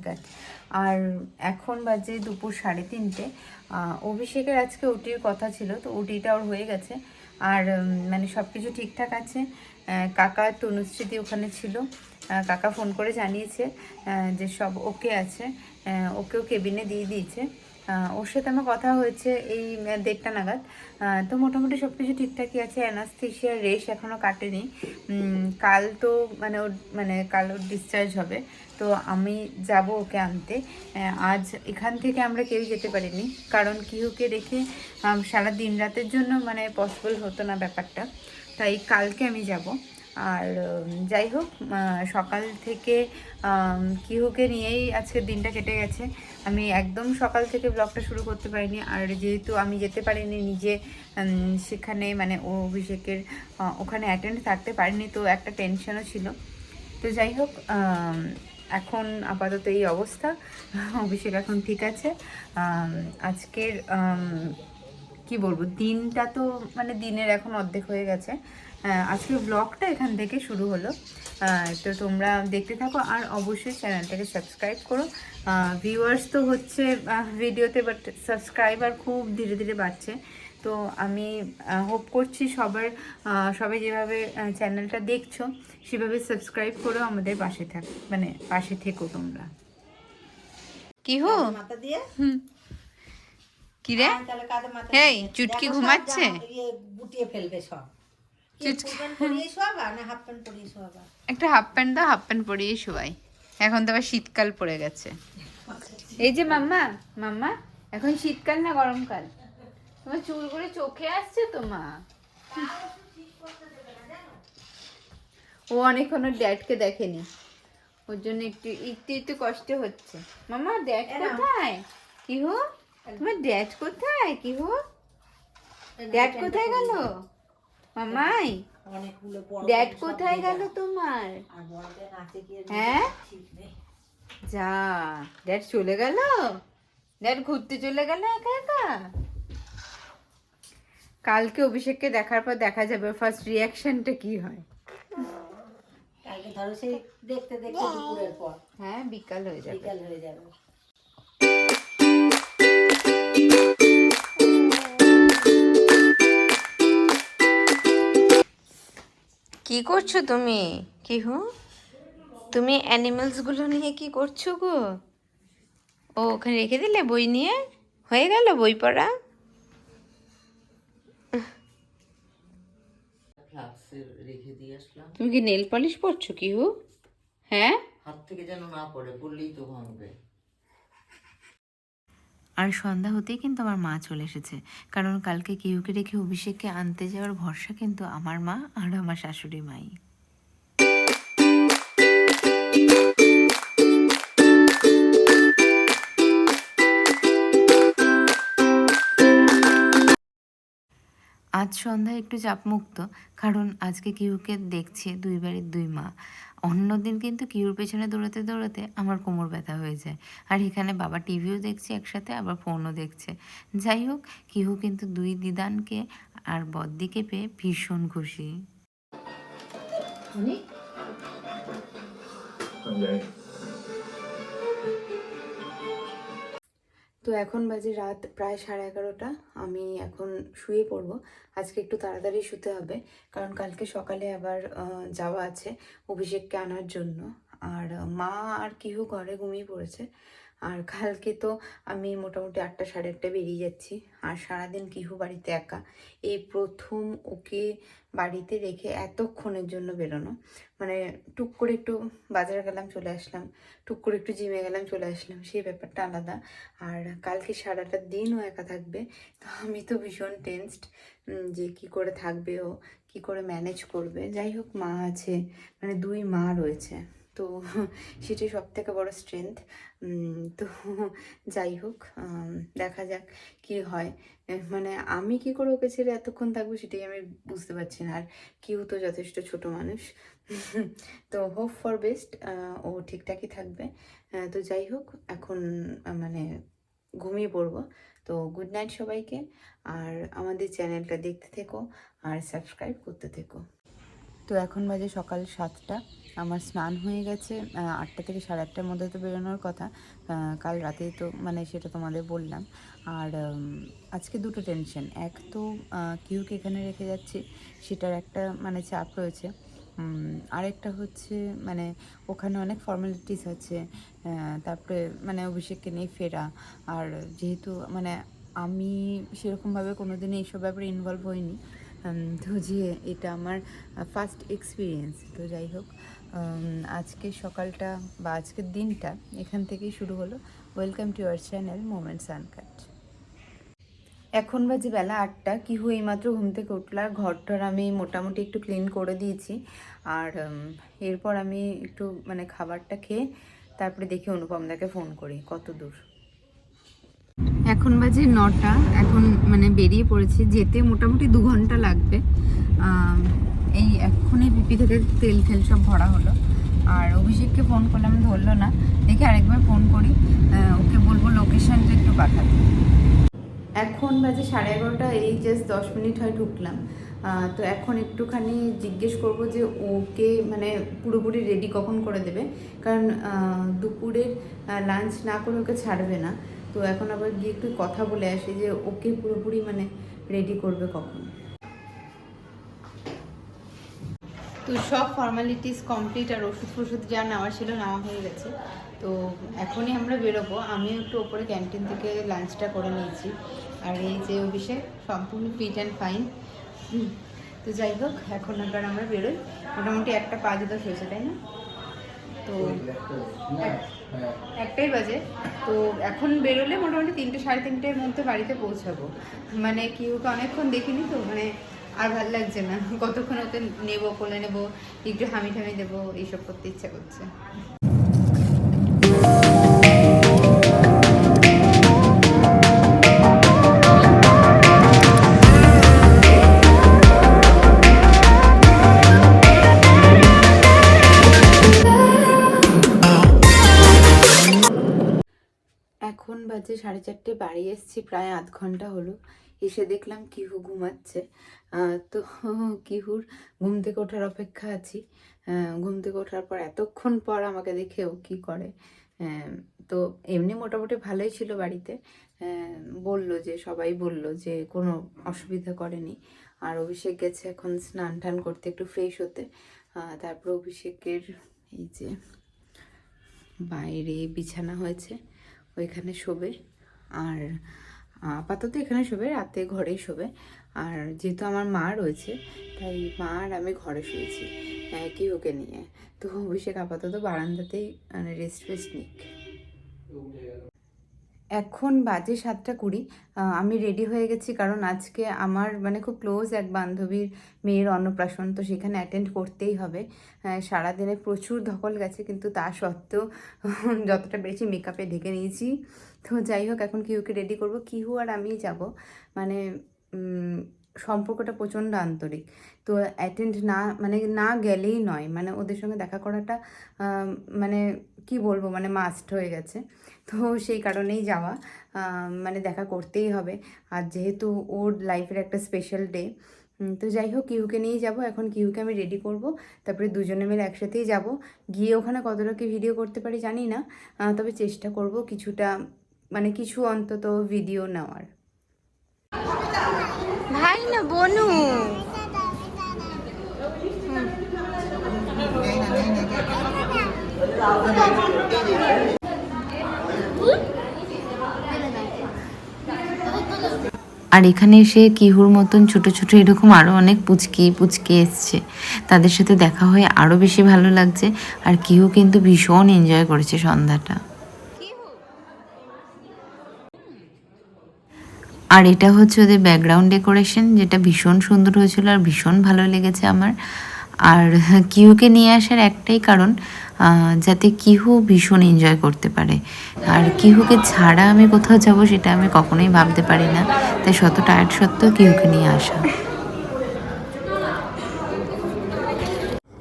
Moments আর এখন বাজে দুপুর সাড়ে তিনটে। অভিষেকের আজকে ওটির কথা ছিল, তো ওটিটা ওর হয়ে গেছে। আর মানে সব কিছু ঠিকঠাক আছে। কাকা তনুশ্রীদি ওখানে ছিল। কাকা ফোন করে জানিয়েছে যে সব ওকে আছে। ওকেও কেবিনে দিয়ে দিয়েছে। ওর সাথে আমার কথা হয়েছে এই দেড়টা নাগাদ। তো মোটামুটি সব কিছু ঠিকঠাকই আছে। অ্যানাস্থিসিয়ার রেশ এখনও কাটেনি। কাল তো মানে ওর মানে কাল ওর ডিসচার্জ হবে। তো আমি যাব ওকে আনতে। আজ এখান থেকে আমরা কেউ যেতে পারিনি। কারণ কিহুকে রেখে সারা দিন রাতের জন্য মানে পসিবল হতো না ব্যাপারটা। তাই কালকে আমি যাব। আর যাই হোক সকাল থেকে কিহুকে নিয়েই আজকের দিনটা কেটে গেছে। আমি একদম সকাল থেকে ব্লগটা শুরু করতে পারিনি, আর যেহেতু আমি যেতে পারিনি নিজে সেখানে মানে ও অভিষেকের ওখানে অ্যাটেন্ড থাকতে পারিনি, তো একটা টেনশনও ছিল। তো যাই হোক এখন আপাতত এই অবস্থা। অভিষেক এখন ঠিক আছে। আজকের কি বলব, দিনটা তো মানে দিনের এখন অর্ধেক হয়ে গেছে। আজকের ব্লগটা এখান থেকে শুরু হলো। তো তোমরা দেখতে থাকো আর অবশ্যই চ্যানেলটাকে সাবস্ক্রাইব করো। ভিউয়ার্স তো হচ্ছে ভিডিওতে বাট সাবস্ক্রাইবার খুব ধীরে ধীরে বাড়ছে। তো আমি হোপ করছি সবার সবাই যেভাবে চ্যানেলটা দেখছ সেভাবে সাবস্ক্রাইব করো আমাদের পাশে থাক মানে পাশে থেকো তোমরা। কি হো? মাথা দিয়ে? হুম। কি রে? হ্যাঁ, এই চুটকি ঘুমাচ্ছে? গুটিয়ে ফেলবে সব। একটা হাফ প্যান্ট দাও হাফ প্যান্ট পরিয়ে শোয়াই। এখন তো আবার শীতকাল পড়ে গেছে। এই যে মাম্মা মাম্মা এখন শীতকাল না গরমকাল? তোমার চুল করে চোখে আসছে তো মা? ও অনেকক্ষণ ড্যাডকে দেখেনি। ওর জন্য একটু একটু একটু কষ্ট হচ্ছে। মামা ড্যাড কোথায়? কি হো? তোমার ড্যাড কোথায়? কি হো? ড্যাড কোথায় গেল? মামাই ড্যাড কোথায় গেল তোমার? হ্যাঁ? যা ড্যাড চলে গেল? ড্যাড ঘুরতে চলে গেল একা একা? কালকে অভিষেককে দেখার পর দেখা যাবে ফার্স্ট রিয়াকশনটা কি হয়? কালকে ধরো সেই দেখতে দেখতে দুপুরের পর। হ্যাঁ বিকাল হয়ে যাবে। বিকাল হয়ে যাবে। কি করছ তুমি? কি হু? তুমি অ্যানিমালসগুলো নিয়ে কি করছ গো? ও ওখানে রেখে দিলে বই নিয়ে? হয়ে গেল বই পড়া? তুমি কি নেল পলিশ পরছো কি হু? হ্যাঁ? হাত থেকে যেন না পড়ে পড়লেই তো ভাঙবে। আর সন্ধ্যা হতেই কিন্তু আমার মা চলে এসেছে। কারণ কালকে কেউকে রেখে অভিষেককে আনতে যাওয়ার ভরসা কিন্তু আমার মা আর আমার শাশুড়ি মাই। আজ সন্ধ্যায় একটু চাপমুক্ত, কারণ আজকে কিউকে দেখছে দুই বাড়ির দুই মা। অন্যদিন কিন্তু কিউর পেছনে দৌড়াতে দৌড়াতে আমার কোমর ব্যথা হয়ে যায়। আর এখানে বাবা টিভিও দেখছে একসাথে আবার ফোনও দেখছে। যাই হোক কিহু কিন্তু দুই দিদানকে আর বদ্দিকে পেয়ে ভীষণ খুশি। তো এখন বাজে রাত প্রায় সাড়ে এগারোটা। আমি এখন শুয়ে পড়ব। আজকে একটু তাড়াতাড়ি শুতে হবে, কারণ কালকে সকালে আবার যাওয়া আছে অভিষেককে আনার জন্য। আর মা আর কিহু ঘরে ঘুমিয়ে পড়েছে। আর কালকে তো আমি মোটামুটি আটটা সাড়ে আটটা বেরিয়ে যাচ্ছি। আর সারাদিন কিহু বাড়িতে একা। এই প্রথম ওকে বাড়িতে রেখে এতক্ষণের জন্য বেরোনো। মানে টুক করে একটু বাজারে গেলাম, চলে আসলাম। টুক করে একটু জিমে গেলাম, চলে আসলাম। সেই ব্যাপারটা আলাদা। আর কালকে সারাটা দিনও একা থাকবে। তো আমি তো ভীষণ টেনসড যে কি করে থাকবে ও, কি করে ম্যানেজ করবে। যাই হোক, মা আছে। মানে দুই মা রয়েছে। তো সেটাই সব থেকে বড় স্ট্রেংথ তো যাই হোক দেখা যাক কি হয়। মানে আমি কি করে ওকে ছেড়ে এতক্ষণ থাকব সেটাই আমি বুঝতে পারছি না। আর কেউ তো যথেষ্ট ছোট মানুষ। তো হোপ ফর বেস্ট ও ঠিকঠাকই থাকবে। তো যাই হোক, এখন মানে ঘুমিয়ে পড়ব। তো গুড নাইট সবাইকে। আর আমাদের চ্যানেলটা দেখতে থেকো আর সাবস্ক্রাইব করতে থেকো। তো এখন বাজে সকাল সাতটা। আমার স্নান হয়ে গেছে আটটা থেকে সাড়ে আটটার মধ্যে তো বেরোনোর কথা কাল রাতে তো মানে সেটা তোমাদের বললাম। আর আজকে দুটো টেনশন এক তো কিউকে এখানে রেখে যাচ্ছি, সেটার একটা মানে চাপ রয়েছে। আরেকটা হচ্ছে মানে ওখানে অনেক ফর্মালিটিস আছে তারপরে মানে অভিষেককে নিয়ে ফেরা। আর যেহেতু মানে আমি সেরকমভাবে কোনো দিনই এইসব ব্যাপারে ইনভলভ হইনি। তো যে এটা আমার ফার্স্ট এক্সপিরিয়েন্স তো যাই হোক আজকে সকালটা বা আজকের দিনটা এখান থেকেই শুরু হলো। Welcome to our channel moments uncut এখন বাজে বেলা আটটা কি হয়ে এইমাত্র ঘুম থেকে উঠল আর ঘরটার আমি মোটামুটি একটু ক্লিন করে দিয়েছি। আর এরপর আমি একটু মানে খাবারটা খেয়ে তারপরে দেখি অনুপমদাকে ফোন করি, কত দূর। এখন বাজে নটা, এখন মানে বেরিয়ে পড়েছি, যেতে মোটামুটি দু ঘণ্টা লাগবে। এই এক্ষুনি পিপি থেকে তেল টেল সব ভরা হলো। আর অভিষেককে ফোন করলাম, ধরলো না। দেখি আরেকবার ফোন করি। ওকে বলব লোকেশনটা একটু পাঠাতে। এখন বাজে সাড়ে এগারোটা, এই জাস্ট দশ মিনিট হয় ঢুকলাম। তো এখন একটুখানি জিজ্ঞেস করব যে ওকে মানে পুরোপুরি রেডি কখন করে দেবে? কারণ দুপুরের লাঞ্চ না করে ওকে ছাড়বে না। তো এখন আবার গিয়ে একটু কথা বলে আসি যে ওকে পুরোপুরি মানে রেডি করবে কখন? তো সব ফর্মালিটিস কমপ্লিট আর ওষুধ ফষুধ যা নেওয়া ছিল নেওয়া হয়ে গেছে। তো এখনই আমরা বেরোবো। আমিও একটু ওপরে ক্যান্টিন থেকে লাঞ্চটা করে নিয়েছি। আর এই যে অভিষেক সম্পূর্ণ ফিট অ্যান্ড ফাইন তো যাই হোক এখন আবার আমরা বেরোই। মোটামুটি একটা পাঁচ দশ হয়েছে তাই না? তো একটাই বাজে। তো এখন বেরোলে মোটামুটি তিনটে, সাড়ে তিনটের মধ্যে বাড়িতে পৌঁছাবো। মানে কেউ তো অনেকক্ষণ দেখিনি তো মানে আর ভালো লাগছে না। কতক্ষণ ওকে নেব, কোলে নেব, একটু হামি ঠামি দেবো, এইসব করতে ইচ্ছা করছে। বাজে সাড়ে চারটে, বাড়ি এসেছি, প্রায় আধ ঘণ্টা হলো। এসে দেখলাম কিহু ঘুমাচ্ছে। তো কিহুর ঘুম থেকে ওঠার অপেক্ষা আছি। ঘুম থেকে ওঠার পর এতক্ষণ পর আমাকে দেখে ও কী করে। তো এমনি মোটামুটি ভালোই ছিল বাড়িতে। বলল যে, সবাই বলল যে, কোনো অসুবিধা করেনি। আর অভিষেক গেছে এখন স্নান টান করতে একটু ফ্রেশ হতে। তারপর অভিষেকের এই যে বাইরে বিছানা হয়েছে। ওইখানে শোবে। আর আপাতত এখানে শোবে, রাতে ঘরেই শোবে। আর যেহেতু আমার মা রয়েছে, তাই মা আর আমি ঘরে শুয়েছি, একই ওকে নিয়ে। তো অভিষেক আপাতত বারান্দাতেই মানে রেস্ট ফেস্ট নিক। এখন বাজে সাতটা কুড়ি আমি রেডি হয়ে গেছি কারণ আজকে আমার মানে খুব ক্লোজ এক বান্ধবীর মেয়ের অন্নপ্রাশন, তো সেখানে অ্যাটেন্ড করতেই হবে। সারাদিনে প্রচুর ধকল গেছে কিন্তু তা সত্ত্বেও যতটা বেশি মেকআপে ঢেকে নিয়েছি। তো যাই হোক, এখন কিহুকে রেডি করব? কিহু আর আমি যাব। মানে সম্পর্কটা প্রচণ্ড আন্তরিক। তো অ্যাটেন্ড না মানে না গেলেই নয়। মানে ওদের সঙ্গে দেখা করাটা মানে কি বলব? মানে মাস্ট হয়ে গেছে। তো সেই কারণেই যাওয়া। মানে দেখা করতেই হবে। আর যেহেতু ওর লাইফের একটা স্পেশাল ডে তো যাই হোক কিহুকে নিয়েই যাব। এখন কিহুকে আমি রেডি করব তারপরে দুজনে মিলে একসাথেই যাব। গিয়ে ওখানে কতটা কি ভিডিও করতে পারি জানি না। তবে চেষ্টা করব কিছুটা মানে কিছু অন্তত ভিডিও নেওয়ার। ভাই না বনু। আর এখানে এসে কিহুর মতন ছোট ছোট এরকম আরও অনেক পুচকি পুচকি এসছে। তাদের সাথে দেখা হয়ে আরও বেশি ভালো লাগছে আর কিহু কিন্তু ভীষণ এনজয় করেছে সন্ধ্যাটা। আর এটা হচ্ছে ওদের ব্যাকগ্রাউন্ড ডেকোরেশন যেটা ভীষণ সুন্দর হয়েছিল আর ভীষণ ভালো লেগেছে আমার। আর কিহুকে নিয়ে আসার একটাই কারণ যাতে কিহু ভীষণ এনজয় করতে পারে। আর কিহুকে ছাড়া আমি কোথাও যাব সেটা আমি কখনোই ভাবতে পারি না। তাই শত টায়ার্ড সত্ত্বেও কিহুকে নিয়ে আসা।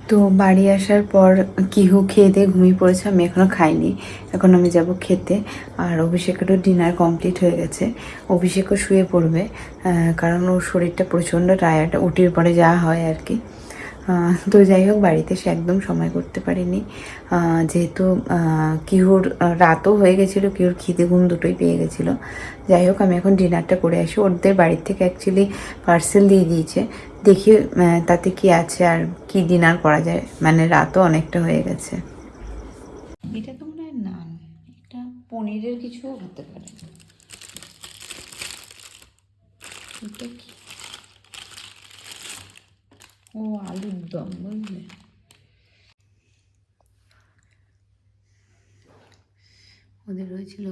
তো বাড়ি আসার পর কিহু খেয়ে দিয়ে ঘুমিয়ে পড়েছে, আমি এখনও খাইনি। এখন আমি যাব খেতে। আর অভিষেকেরও ডিনার কমপ্লিট হয়ে গেছে। অভিষেকও শুয়ে পড়বে কারণ ওর শরীরটা প্রচণ্ড টায়ার্ড উটির পরে যা হয় আর কি। তো যাই হোক, বাড়িতে সে একদম সময় করতে পারেনি। যেহেতু কিহুর রাতও হয়ে গেছিল, কিহুর খিদে ঘুম দুটোই পেয়ে গেছিল। যাই হোক, আমি এখন ডিনারটা করে আসি। ওদের বাড়ির থেকে অ্যাকচুয়ালি পার্সেল দিয়ে দিয়েছে। দেখি তাতে কি আছে আর কি ডিনার করা যায়। মানে রাতও অনেকটা হয়ে গেছে। এটা তো মনে হয় নান এটা পনিরের কিছু হতে পারে। এটা কি? ও আলুর দম, বুঝলে? ওদের রয়েছিল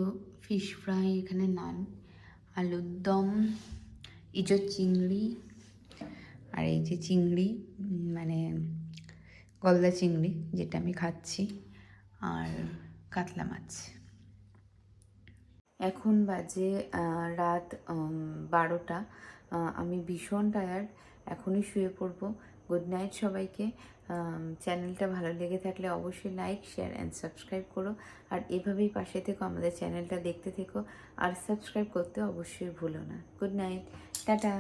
ফিশ ফ্রাই এখানে নান, আলুর দম ইজো চিংড়ি, আর এই যে চিংড়ি মানে গলদা চিংড়ি, যেটা আমি খাচ্ছি, আর কাতলা মাছ। এখন বাজে রাত বারোটা। আমি ভীষণ টায়ার্ড এখনই শুয়ে পড়ব। গুড নাইট সবাইকে। চ্যানেলটা ভালো লেগে থাকলে অবশ্যই লাইক শেয়ার অ্যান্ড সাবস্ক্রাইব করো। আর এভাবেই পাশে থেকো, আমাদের চ্যানেলটা দেখতে থেকো। আর সাবস্ক্রাইব করতে অবশ্যই ভুলো না। Good night tata.